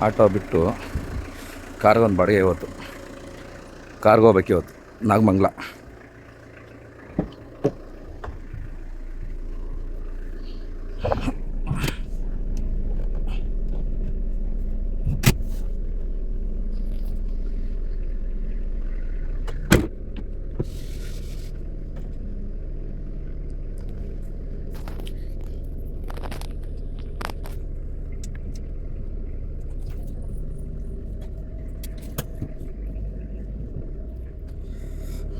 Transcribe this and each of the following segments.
Auto ಬಿಟ್ಟು ಕಾರ್ಗೊಂದು ಬಾಡಿಗೆ ಇವತ್ತು. ಕಾರ್ಗೆ ಹೋಗ್ಬೇಕು ಇವತ್ತು. ನಾಗಮಂಗ್ಲ.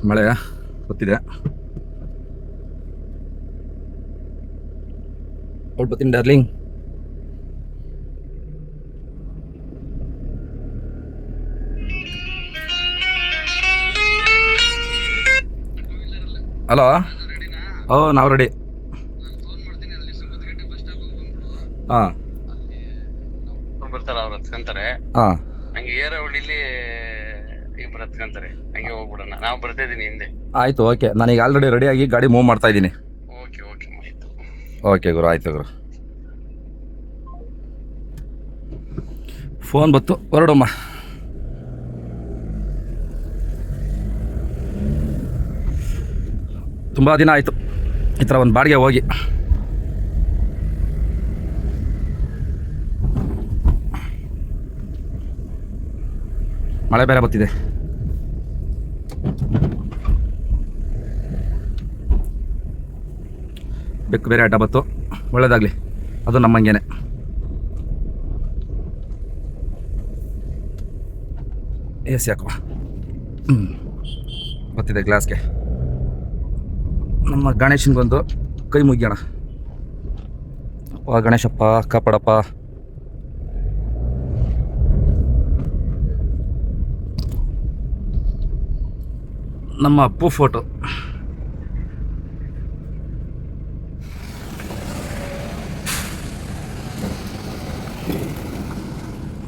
ಮಳೆ ಗೊತ್ತಿದೆ. ಹೊರಡ್ಬತ್ತೀನಿ ಡಾರ್ಲಿಂಗ್. ಹಲೋ? ಓ ನಾವು ರೆಡಿ ಹಾಂ. ಬರ್ತಾರೆ ಅವ್ರು ಹತ್ಕೊಂತಾರೆ. ಹಾಂ. ಹಂಗೆ ಏರ ಹೊಡಿಲಿ ಇಬ್ರು ಹತ್ಕೊಂತಾರೆ. ಹಂಗೆ ಹೋಗ್ಬಿಡೋಣ. ನಾವು ಹಿಂದೆ. ಆಯ್ತು ಓಕೆ ನಾನೀಗ ಆಲ್ರೆಡಿ ರೆಡಿಯಾಗಿ ಗಾಡಿ ಮೂವ್ ಮಾಡ್ತಾ ಇದ್ದೀನಿ. ಓಕೆ ಓಕೆ ಆಯ್ತು ಓಕೆ ಗುರು ಆಯ್ತು ಗುರು. ಫೋನ್ ಬತ್ತು ಹೊರಡಮ್ಮ. ತುಂಬ ದಿನ ಆಯಿತು ಈ ಥರ ಒಂದು ಬಾಡಿಗೆ ಹೋಗಿ. ಮಳೆ ಬೇರೆ ಬರ್ತಿದೆ. ಬೆಕ್ಕು ಬೇರೆ ಆಟ ಬತ್ತು ಒಳ್ಳೇದಾಗಲಿ. ಅದು ನಮ್ಮಂಗೇನೆ ಎಸ್ ಹಾಕುವ. ಹ್ಞೂ ಗೊತ್ತಿದೆ ಗ್ಲಾಸ್ಗೆ. ನಮ್ಮ ಗಣೇಶನಿಗೊಂದು ಕೈ ಮುಗಿಯೋಣ. ಅಪ್ಪ ಗಣೇಶಪ್ಪ, ಕಾಪಾಡಪ್ಪ. ನಮ್ಮ ಅಪ್ಪು ಫೋಟೋ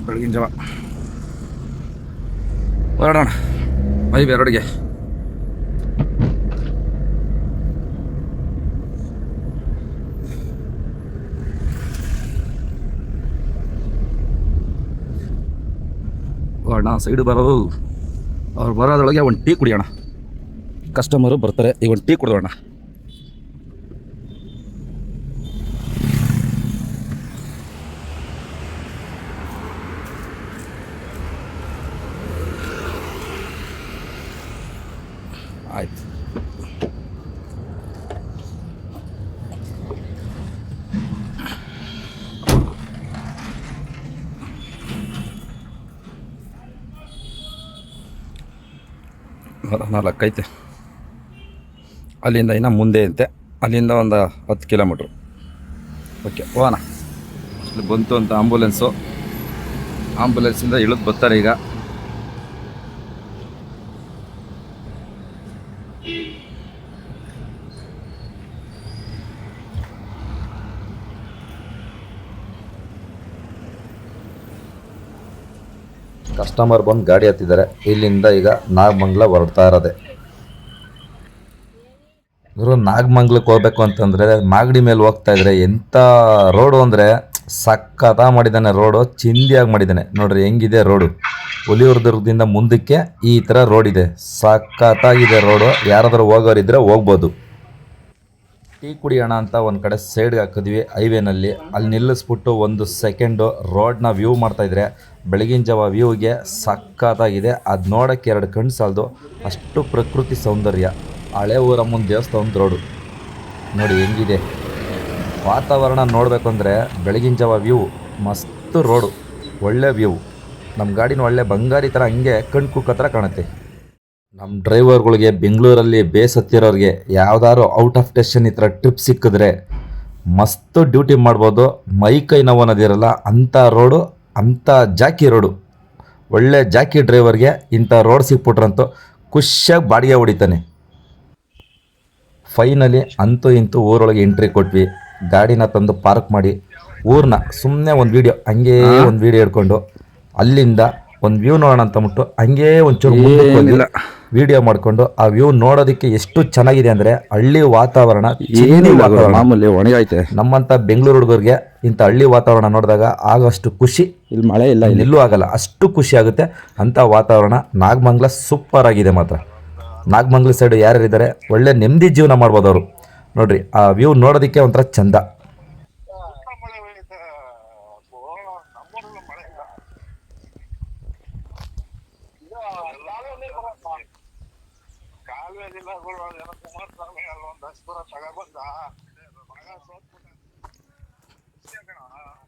ಬೆಳಗಿನ ಜಾವ ಹೊರಡೋಣ ಮೈ ಬೆರಡಿಗೆ ಹೊರಡೋಣ ಸೈಡು ಬರೋದು ಅವ್ರು ಬರೋದ್ರೊಳಗೆ ಒಂದು ಟೀ ಕುಡಿಯೋಣ ಕಸ್ಟಮರು ಬರ್ತಾರೆ. ಈಗ ಒಂದು ಟೀ ಕುಡಿದೋಣ. ಆಯ್ತು. ನಾಲ್ಕೈತೆ. ಅಲ್ಲಿಂದ ಇನ್ನು ಮುಂದೆ ಅಂತೆ ಅಲ್ಲಿಂದ ಒಂದು ಹತ್ತು ಕಿಲೋಮೀಟ್ರು. ಓಕೆ, ಹೋಗೋಣ. ಇಲ್ಲಿ ಬಂತು ಅಂತ ಆಂಬುಲೆನ್ಸು. ಆಂಬುಲೆನ್ಸಿಂದ ಇಳಿದು ಬರ್ತಾರೆ ಈಗ. ಕಸ್ಟಮರ್ ಬಂದು ಗಾಡಿ ಹತ್ತಿದ್ದಾರೆ. ಇಲ್ಲಿಂದ ಈಗ ನಾಗಮಂಗ್ಲ ಹೊರಡ್ತಾ ಇರೋದೆ. ಗುರು, ನಾಗಮಂಗ್ಲಕ್ಕೆ ಹೋಗ್ಬೇಕು ಅಂತಂದರೆ ಮಾಗಡಿ ಮೇಲೆ ಹೋಗ್ತಾ ಇದ್ರೆ ಎಂಥ ರೋಡು ಅಂದರೆ ಸಕ್ಕತ್ತ ಮಾಡಿದ್ದಾನೆ ರೋಡು, ಚಿಂದಿಯಾಗಿ ಮಾಡಿದ್ದಾನೆ. ನೋಡ್ರಿ, ಹೆಂಗಿದೆ ರೋಡು. ಹುಲಿಯೂರ್ದುರ್ಗದಿಂದ ಮುಂದಕ್ಕೆ ಈ ಥರ ರೋಡ್ ಇದೆ ಸಕ್ಕತ್ತಾಗಿದೆ ರೋಡು. ಯಾರಾದರೂ ಹೋಗೋರಿದ್ರೆ ಹೋಗ್ಬೋದು. ಟೀ ಕುಡಿಯೋಣ ಅಂತ ಒಂದು ಕಡೆ ಸೈಡ್ಗೆ ಹಾಕಿದ್ವಿ ಹೈವೇನಲ್ಲಿ. ಅಲ್ಲಿ ನಿಲ್ಲಿಸ್ಬಿಟ್ಟು ಒಂದು ಸೆಕೆಂಡು ರೋಡ್ನ ವ್ಯೂ ಮಾಡ್ತಾ ಇದ್ರೆ ಬೆಳಗಿನ ಜಾವ ವ್ಯೂಗೆ ಸಕ್ಕತ್ತಾಗಿದೆ ಅದು ನೋಡೋಕ್ಕೆ ಎರಡು ಕಣ್ಣು ಸಾಲದು. ಅಷ್ಟು ಪ್ರಕೃತಿ ಸೌಂದರ್ಯ. ಹಳೆ ಊರಮ್ಮನ ದೇವಸ್ಥಾನದ ರೋಡು ನೋಡಿ ಹೆಂಗಿದೆ. ವಾತಾವರಣ ನೋಡಬೇಕು ಅಂದರೆ ಬೆಳಗಿನ ಜಾವ ವ್ಯೂ ಮಸ್ತ್ ರೋಡು ಒಳ್ಳೆ ವ್ಯೂ ನಮ್ಮ ಗಾಡಿನ ಒಳ್ಳೆ ಬಂಗಾರಿ ಥರ ಹಂಗೆ ಕಣ್ ಕುಕ್ಕ ಥರ ಕಾಣುತ್ತೆ. ನಮ್ಮ ಡ್ರೈವರ್ಗಳಿಗೆ ಬೆಂಗಳೂರಲ್ಲಿ ಬೇಸ್ ಹತ್ತಿರೋರಿಗೆ ಯಾವ್ದಾದ್ರು ಔಟ್ ಆಫ್ ಸ್ಟೇಷನ್ ಈ ಥರ ಟ್ರಿಪ್ ಸಿಕ್ಕಿದ್ರೆ ಮಸ್ತ್ ಡ್ಯೂಟಿ ಮಾಡ್ಬೋದು. ಮೈ ಕೈ ನೋವು ಅನ್ನೋದಿರಲ್ಲ, ಅಂಥ ರೋಡು ಅಂಥ ಜಾಕಿ ರೋಡು ಒಳ್ಳೆ ಜಾಕಿ ಡ್ರೈವರ್ಗೆ ಇಂಥ ರೋಡ್ ಸಿಕ್ಬಿಟ್ರಂತೂ ಖುಷಿಯಾಗಿ ಬಾಡಿಗೆ ಹೊಡಿತಾನೆ. ಫೈನಲಿ ಅಂತೂ ಇಂತೂ ಊರೊಳಗೆ ಎಂಟ್ರಿ ಕೊಟ್ವಿ. ಗಾಡಿನ ತಂದು ಪಾರ್ಕ್ ಮಾಡಿ. ಊರನ್ನ ಸುಮ್ಮನೆ ಒಂದು ವೀಡಿಯೋ ಹಂಗೇ ಒಂದು ವೀಡಿಯೋ ಹಿಡ್ಕೊಂಡು ಅಲ್ಲಿಂದ ಒಂದು ವ್ಯೂ ನೋಡೋಣ ಅಂತ ಮುಟ್ಟು ಹಂಗೇ ಒಂಚೂರು ಮುಂದಕ್ಕೆ. ವಿಡಿಯೋ ಮಾಡಿಕೊಂಡು ಆ ವ್ಯೂ ನೋಡೋದಕ್ಕೆ ಎಷ್ಟು ಚೆನ್ನಾಗಿದೆ ಅಂದರೆ ಹಳ್ಳಿ ವಾತಾವರಣ ವಾತಾವರಣ. ನಮ್ಮಂಥ ಬೆಂಗಳೂರು ಹುಡುಗರಿಗೆ ಇಂಥ ಹಳ್ಳಿ ವಾತಾವರಣ ನೋಡಿದಾಗ ಆಗೋಷ್ಟು ಖುಷಿ. ಇಲ್ಲಿ ಮಳೆ ಇಲ್ಲ ಇಲ್ಲೂ. ಆಗಲ್ಲ ಅಷ್ಟು ಖುಷಿ ಆಗುತ್ತೆ. ಅಂಥ ವಾತಾವರಣ ನಾಗಮಂಗ್ಲ ಸೂಪರ್ ಆಗಿದೆ ಮಾತ್ರ. ನಾಗಮಂಗ್ಲ ಸೈಡ್ ಯಾರ್ಯಾರಿದ್ದಾರೆ ಒಳ್ಳೆ ನೆಮ್ಮದಿ ಜೀವನ ಮಾಡ್ಬೋದು ಅವರು. ನೋಡ್ರಿ ಆ ವ್ಯೂ ನೋಡೋದಕ್ಕೆ ಒಂಥರ ಚಂದ ಮಳೆ ಹೋಯ್ತು ನಮ್ಮೂರಲ್ಲೂ ಮಳೆ ಇಲ್ಲ ಕಾಲುವೆಲಿಲ್ಲ ಗುರು ಏನೋ ಕುಮಾರಸ್ವಾಮಿ ಅಲ್ಲೊಂದು ಹಸ್ಪುರ ತಗೊಬಂದ ಮಗ ಸೋತ್ಬಿಟ್ಟ ಅಷ್ಟೇ ಕಣ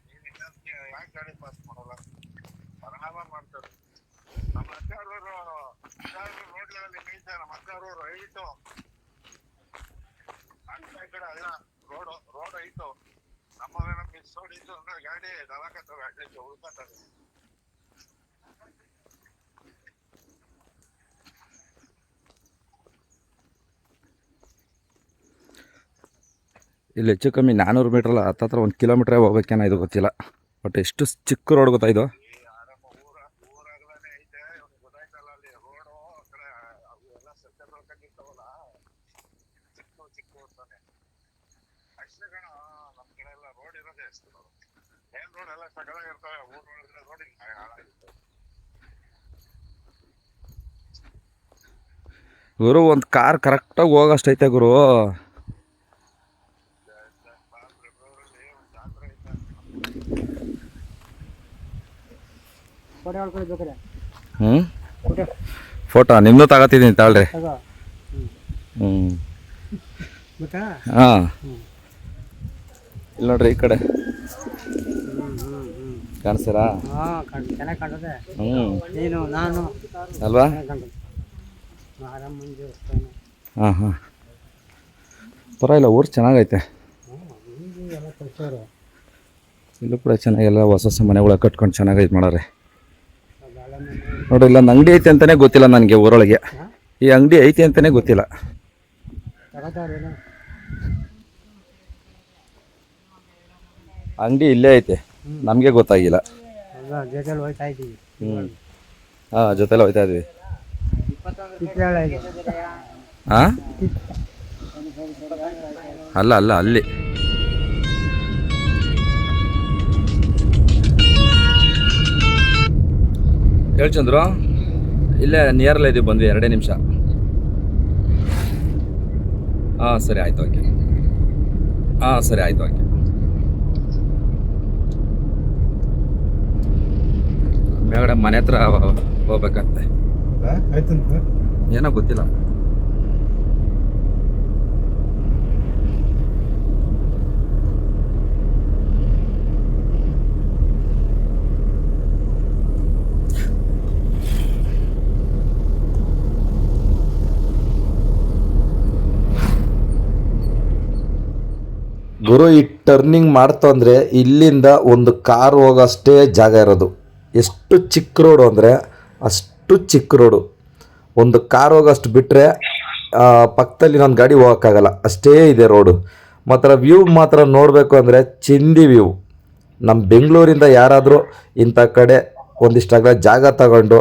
ನೀನ್ ಇನ್ನೊಂದ್ ಯಾಕೆ ಗಾಡಿ ಪಾಸ್ ಮಾಡಲ್ಲ ಪರಿಣಾಮ ಮಾಡ್ತಾರೆ ನಮ್ಮ ಅಜ್ಜಾರವರು ರೋಡ್ಗಳಲ್ಲಿ ಮೀಸ ನಮ್ಮ ಅಜ್ಜಾರವರು ಐಟು ಅಂತ ಈ ಕಡೆ ಅಲ್ಲ ರೋಡ್ ರೋಡ್ ಐಟು ನಮ್ಮವೇನ ಮಿಸ್ ಹೊಡಿತು ಅಂದ್ರೆ ಉಳ್ಕೊಂತಾರೆ ಇಲ್ಲಿ ಹೆಚ್ಚು ಕಮ್ಮಿ ನಾನ್ನೂರು ಮೀಟ್ರಲ್ಲ ಹತ್ತತ್ರ ಒಂದು ಕಿಲೋಮೀಟ್ರೇ ಹೋಗ್ಬೇಕೇನೋ ಇದು ಗೊತ್ತಿಲ್ಲ. ಬಟ್ ಎಷ್ಟು ಚಿಕ್ಕ ರೋಡ್ ಗೊತ್ತಾ ಇದು ಈ ಆರಂಭ ಊರ ಊರಾಗ್ಲಾನೆ ಐತೆ ಇವ್ನಿಗೆ ಗೊತ್ತಾಯ್ತಲ್ಲ ಅಲ್ಲಿ ರೋಡು ಆ ಕಡೆ ಅವು ಎಲ್ಲ ಸೆಂಟರ್ ಕಂಡಿರ್ತಾವಲ್ಲ ಚಿಕ್ಕ ಚಿಕ್ಕ ಅಂತಾನೆ ಅಷ್ಟೇ ಕಣ ನಮ್ ಕಡೆ ಎಲ್ಲ ರೋಡ್ ಇರೋದೇ ಅಷ್ಟು ಮೇನ್ ರೋಡ್ ಎಲ್ಲ ಸಕಲಾಗಿರ್ತವೆ ಗುರು ಒಂದು ಕಾರ್ ಕರೆಕ್ಟಾಗಿ ಹೋಗೋಷ್ಟೈತೆ ಗುರು. ಹ್ಞೂ ಫೋಟೋ ನಿಮ್ಮದು ತಗೋತಿದ್ದೀನಿ ತಾಳ್ರಿ ಹ್ಞೂ ಹಾಂ. ಇಲ್ಲ ನೋಡ್ರಿ ಈ ಕಡೆ. ಕಾಣಿಸ್ತೀರಾ? ಚೆನ್ನಾಗಿ ಹ್ಞೂ ನೀನು ನಾನು. ಅಲ್ವಾ? ಹಾಂ ಹಾಂ. ಪರವಾಗಿಲ್ಲ ಊರು ಚೆನ್ನಾಗೈತೆ. ಇಲ್ಲೂ ಕೂಡ ಚೆನ್ನಾಗೆಲ್ಲ ಹೊಸ ಹೊಸ ಮನೆಗಳ ಕಟ್ಕೊಂಡು ಚೆನ್ನಾಗಿ ಇದು ಮಾಡಾರೆ ನೋಡ್ರಿ ಇಲ್ಲೊಂದು ಅಂಗಡಿ ಐತೆ ಅಂತಲೇ ಗೊತ್ತಿಲ್ಲ ನನಗೆ ಊರೊಳಗೆ. ಈ ಅಂಗಡಿ ಐತೆ ಅಂತಲೇ ಗೊತ್ತಿಲ್ಲ. ಅಂಗಡಿ ಇಲ್ಲೇ ಐತೆ. ನಮಗೆ ಗೊತ್ತಾಗಿಲ್ಲ. ಜೊತೆಲಿ ಹೋಯ್ತಾ ಇದ್ದೀವಿ. ಹ್ಞೂ ಹಾಂ ಜೊತೆಲ್ಲ ಹೋಯ್ತಾ ಇದ್ವಿ. ಹಾಂ ಅಲ್ಲ ಅಲ್ಲ ಅಲ್ಲಿ. ಹೇಳಿ ಚಂದ್ರು. ಇಲ್ಲೇ ನಿಯರ್ಲೇ ಇದೀವಿ ಬಂದ್ವಿ ಎರಡೇ ನಿಮಿಷ. ಹಾಂ ಸರಿ ಆಯ್ತು ಓಕೆ. ಹಾಂ ಸರಿ ಆಯ್ತು ಓಕೆ. ಮೇಗಡೆ ಮನೆ ಹತ್ರ ಹೋಗ್ಬೇಕಂತೆ. ಏನೋ ಗೊತ್ತಿಲ್ಲ. ಗುರು ಈ ಟರ್ನಿಂಗ್ ಮಾಡ್ತು ಅಂದರೆ ಇಲ್ಲಿಂದ ಒಂದು ಕಾರ್ ಹೋಗೋಷ್ಟೇ ಜಾಗ ಇರೋದು. ಎಷ್ಟು ಚಿಕ್ಕ ರೋಡು ಅಂದರೆ ಅಷ್ಟು ಚಿಕ್ಕ ರೋಡು. ಒಂದು ಕಾರ್ ಹೋಗೋಷ್ಟು ಬಿಟ್ಟರೆ ಪಕ್ಕದಲ್ಲಿ ನನ್ನ ಗಾಡಿ ಹೋಗೋಕ್ಕಾಗಲ್ಲ. ಅಷ್ಟೇ ಇದೆ ರೋಡು. ಮಾತ್ರ ವ್ಯೂ ಮಾತ್ರ ನೋಡಬೇಕು ಅಂದರೆ ಚಿಂದಿ ವ್ಯೂ. ನಮ್ಮ ಬೆಂಗಳೂರಿಂದ ಯಾರಾದರೂ ಇಂಥ ಕಡೆ ಒಂದಿಷ್ಟು ಒಂದಿಷ್ಟಾಗಲ ಜಾಗ ತಗೊಂಡು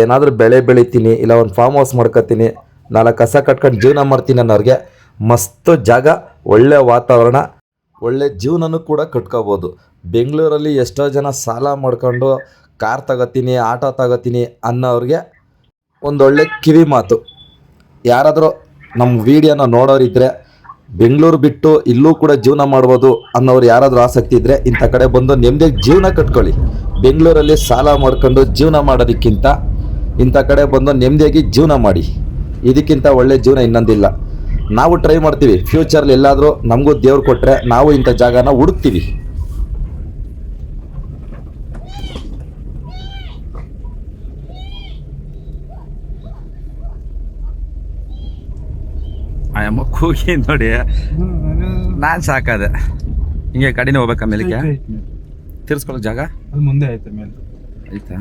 ಏನಾದರೂ ಬೆಳೆ ಬೆಳಿತೀನಿ, ಇಲ್ಲ ಒಂದು ಫಾರ್ಮ್ ಹೌಸ್ ಮಾಡ್ಕೊತೀನಿ, ನಾಲ್ಕು ಕಸ ಕಟ್ಕೊಂಡು ಜೀವನ ಮಾಡ್ತೀನಿ ಅನ್ನೋರಿಗೆ ಮಸ್ತ್ ಜಾಗ, ಒಳ್ಳೆ ವಾತಾವರಣ, ಒಳ್ಳೆ ಜೀವನನೂ ಕೂಡ ಕಟ್ಕೋಬೋದು. ಬೆಂಗಳೂರಲ್ಲಿ ಎಷ್ಟೋ ಜನ ಸಾಲ ಮಾಡ್ಕೊಂಡು ಕಾರ್ ತಗೋತೀನಿ, ಆಟೋ ತಗೋತೀನಿ ಅನ್ನೋರಿಗೆ ಒಂದೊಳ್ಳೆ ಕಿವಿ ಮಾತು. ಯಾರಾದರೂ ನಮ್ಮ ವಿಡಿಯೋನ ನೋಡೋರಿದ್ದರೆ ಬೆಂಗಳೂರು ಬಿಟ್ಟು ಇಲ್ಲೂ ಕೂಡ ಜೀವನ ಮಾಡ್ಬೋದು ಅನ್ನೋರು ಯಾರಾದರೂ ಆಸಕ್ತಿ ಇದ್ದರೆ ಇಂಥ ಕಡೆ ಬಂದು ನೆಮ್ಮದಿ ಜೀವನ ಕಟ್ಕೊಳ್ಳಿ. ಬೆಂಗಳೂರಲ್ಲಿ ಸಾಲ ಮಾಡ್ಕೊಂಡು ಜೀವನ ಮಾಡೋದಕ್ಕಿಂತ ಇಂಥ ಕಡೆ ಬಂದು ನೆಮ್ಮದಿಯಾಗಿ ಜೀವನ ಮಾಡಿ. ಇದಕ್ಕಿಂತ ಒಳ್ಳೆ ಜೀವನ ಇನ್ನೊಂದಿಲ್ಲ. ನಾವು ಟ್ರೈ ಮಾಡ್ತೀವಿ. ಫ್ಯೂಚರ್ಲಿ ಎಲ್ಲಾದರೂ ನಮಗೂ ದೇವ್ರು ಕೊಟ್ಟರೆ ನಾವು ಇಂಥ ಜಾಗನ ಹುಡುಕ್ತೀವಿ. ಕೂಗಿ ನೋಡಿ. ನಾನು ಸಾಕಾದೆ. ಹಿಂಗೆ ಕಡಿಮೆ ಹೋಗ್ಬೇಕಾ ಮೇಲಕ್ಕೆ ತಿರ್ಸ್ಕೊಳ್ಳೋ ಜಾಗ? ಅಲ್ಲಿ ಮುಂದೆ ಐತೆ ಮೇಲೆ. ಆಯ್ತಾ?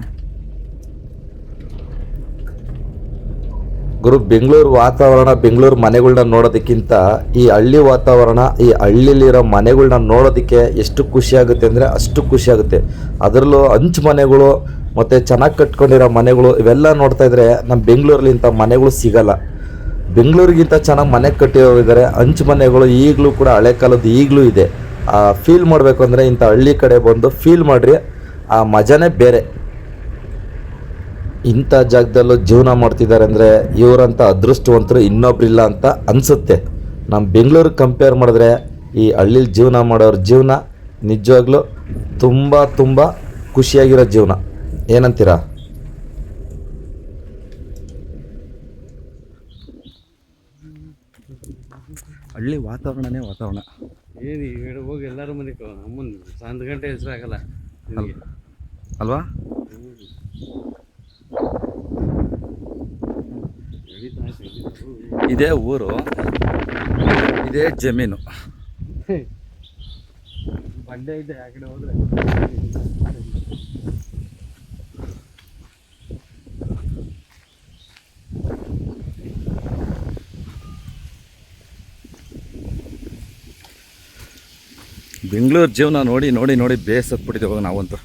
ಗುರು ಬೆಂಗಳೂರು ವಾತಾವರಣ ಬೆಂಗಳೂರು ಮನೆಗಳನ್ನ ನೋಡೋದಕ್ಕಿಂತ ಈ ಹಳ್ಳಿ ವಾತಾವರಣ ಈ ಹಳ್ಳಿಲಿರೋ ಮನೆಗಳನ್ನ ನೋಡೋದಕ್ಕೆ ಎಷ್ಟು ಖುಷಿ ಆಗುತ್ತೆ ಅಂದರೆ ಅಷ್ಟು ಖುಷಿ ಆಗುತ್ತೆ. ಅದರಲ್ಲೂ ಹಂಚು ಮನೆಗಳು ಮತ್ತು ಚೆನ್ನಾಗಿ ಕಟ್ಕೊಂಡಿರೋ ಮನೆಗಳು ಇವೆಲ್ಲ ನೋಡ್ತಾ ಇದ್ರೆ ನಮ್ಮ ಬೆಂಗಳೂರಲ್ಲಿ ಇಂಥ ಮನೆಗಳು ಸಿಗಲ್ಲ. ಬೆಂಗಳೂರಿಗಿಂತ ಚೆನ್ನಾಗಿ ಮನೆ ಕಟ್ಟಿರೋರಿದ್ದಾರೆ. ಹಂಚು ಮನೆಗಳು ಈಗಲೂ ಕೂಡ ಹಳೆ ಕಾಲದ್ದು ಈಗಲೂ ಇದೆ. ಆ ಫೀಲ್ ಮಾಡಬೇಕು ಅಂದರೆ ಇಂಥ ಹಳ್ಳಿ ಕಡೆ ಬಂದು ಫೀಲ್ ಮಾಡಿರಿ. ಆ ಮಜಾನೇ ಬೇರೆ. ಇಂಥ ಜಾಗದಲ್ಲೂ ಜೀವನ ಮಾಡ್ತಿದ್ದಾರೆ ಅಂದರೆ ಇವರಂಥ ಅದೃಷ್ಟವಂತರು ಇನ್ನೊಬ್ರಿಲ್ಲ ಅಂತ ಅನಿಸುತ್ತೆ. ನಮ್ಮ ಬೆಂಗಳೂರಿಗೆ ಕಂಪೇರ್ ಮಾಡಿದ್ರೆ ಈ ಹಳ್ಳಿಲಿ ಜೀವನ ಮಾಡೋರ ಜೀವನ ನಿಜವಾಗ್ಲೂ ತುಂಬ ತುಂಬ ಖುಷಿಯಾಗಿರೋ ಜೀವನ. ಏನಂತೀರಾ? ಹಳ್ಳಿ ವಾತಾವರಣನೇ ವಾತಾವರಣ. ಏನು ಹೇಳಿ ಹೋಗಿ ಎಲ್ಲರ ಮನೆ ಅಮ್ಮನ ಒಂದು ಗಂಟೆ ಹೆಸರು ಆಗಲ್ಲ. ನಿನಗೆ. ಅಲ್ವಾ? ಇದೇ ಊರು ಇದೇ ಜಮೀನು. ಬಂಡೆ ಇದೆ ಆ ಕಡೆ ಹೋದ್ರೆ. ಬೆಂಗಳೂರು ಜೀವನ ನೋಡಿ ನೋಡಿ ನೋಡಿ ಬೇಸತ್ಬಿಟ್ಟಿದ್ದೆ ಹೋಗಿ ನಾವಂತೂ.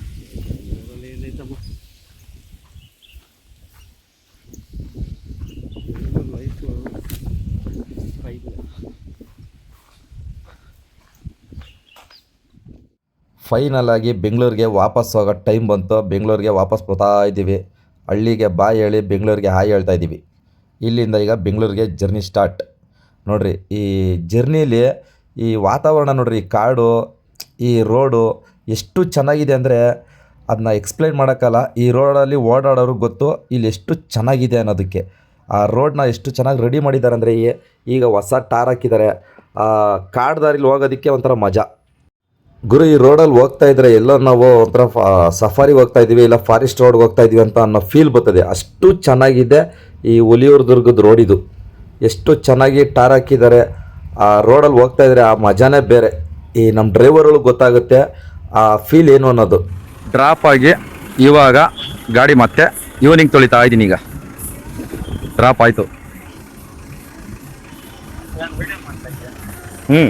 ಫೈನಲ್ ಆಗಿ ಬೆಂಗಳೂರಿಗೆ ವಾಪಸ್ ಹೋಗೋ ಟೈಮ್ ಬಂತು. ಬೆಂಗಳೂರಿಗೆ ವಾಪಸ್ ಬರ್ತಾ ಇದ್ದೀವಿ. ಹಳ್ಳಿಗೆ ಬಾಯ್ ಹೇಳಿ ಬೆಂಗಳೂರಿಗೆ ಹಾಯ್ ಹೇಳ್ತಾ ಇದ್ದೀವಿ. ಇಲ್ಲಿಂದ ಈಗ ಬೆಂಗಳೂರಿಗೆ ಜರ್ನಿ ಸ್ಟಾರ್ಟ್ ನೋಡ್ರಿ, ಈ ಜರ್ನಿಲಿ ಈ ವಾತಾವರಣ ನೋಡ್ರಿ ಈ ಕಾಡು ಈ ರೋಡು ಎಷ್ಟು ಚೆನ್ನಾಗಿದೆ ಅಂದರೆ ಅದನ್ನ ಎಕ್ಸ್ಪ್ಲೈನ್ ಮಾಡೋಕ್ಕಲ್ಲ. ಈ ರೋಡಲ್ಲಿ ಓಡಾಡೋರಿಗೆ ಗೊತ್ತು ಇಲ್ಲಿ ಎಷ್ಟು ಚೆನ್ನಾಗಿದೆ ಅನ್ನೋದಕ್ಕೆ. ಆ ರೋಡನ್ನ ಎಷ್ಟು ಚೆನ್ನಾಗಿ ರೆಡಿ ಮಾಡಿದ್ದಾರೆ ಅಂದರೆ ಈಗ ಹೊಸ ಟಾರ್ ಹಾಕಿದ್ದಾರೆ. ಆ ದಾರಿಲಿ ಹೋಗೋದಕ್ಕೆ ಒಂಥರ ಮಜಾ. ಗುರು, ಈ ರೋಡಲ್ಲಿ ಹೋಗ್ತಾ ಇದ್ರೆ ಎಲ್ಲೋ ನಾವು ಒಂಥರ ಸಫಾರಿಗೆ ಹೋಗ್ತಾ ಇದ್ದೀವಿ, ಇಲ್ಲ ಫಾರೆಸ್ಟ್ ರೋಡ್ಗೆ ಹೋಗ್ತಾ ಇದ್ದೀವಿ ಅಂತ ಅನ್ನೋ ಫೀಲ್ ಬರ್ತದೆ. ಅಷ್ಟು ಚೆನ್ನಾಗಿದೆ ಈ ಒಲಿಯೂರು ದುರ್ಗದ ರೋಡ್ ಇದು ಎಷ್ಟು ಚೆನ್ನಾಗಿ ಟಾರ್ ಹಾಕಿದ್ದಾರೆ. ಆ ರೋಡಲ್ಲಿ ಹೋಗ್ತಾ ಇದ್ರೆ ಆ ಮಜಾನೇ ಬೇರೆ. ಈ ನಮ್ಮ ಡ್ರೈವರ್ಗಳಿಗೆ ಗೊತ್ತಾಗುತ್ತೆ ಆ ಫೀಲ್ ಏನು ಅನ್ನೋದು. ಡ್ರಾಪ್ ಆಗಿ ಇವಾಗ ಗಾಡಿ ಮತ್ತೆ ಈವ್ನಿಂಗ್ ತೊಳಿತಾ ಇದ್ದೀನಿ ಈಗ. ಡ್ರಾಪ್ ಆಯಿತು. ಹ್ಞೂ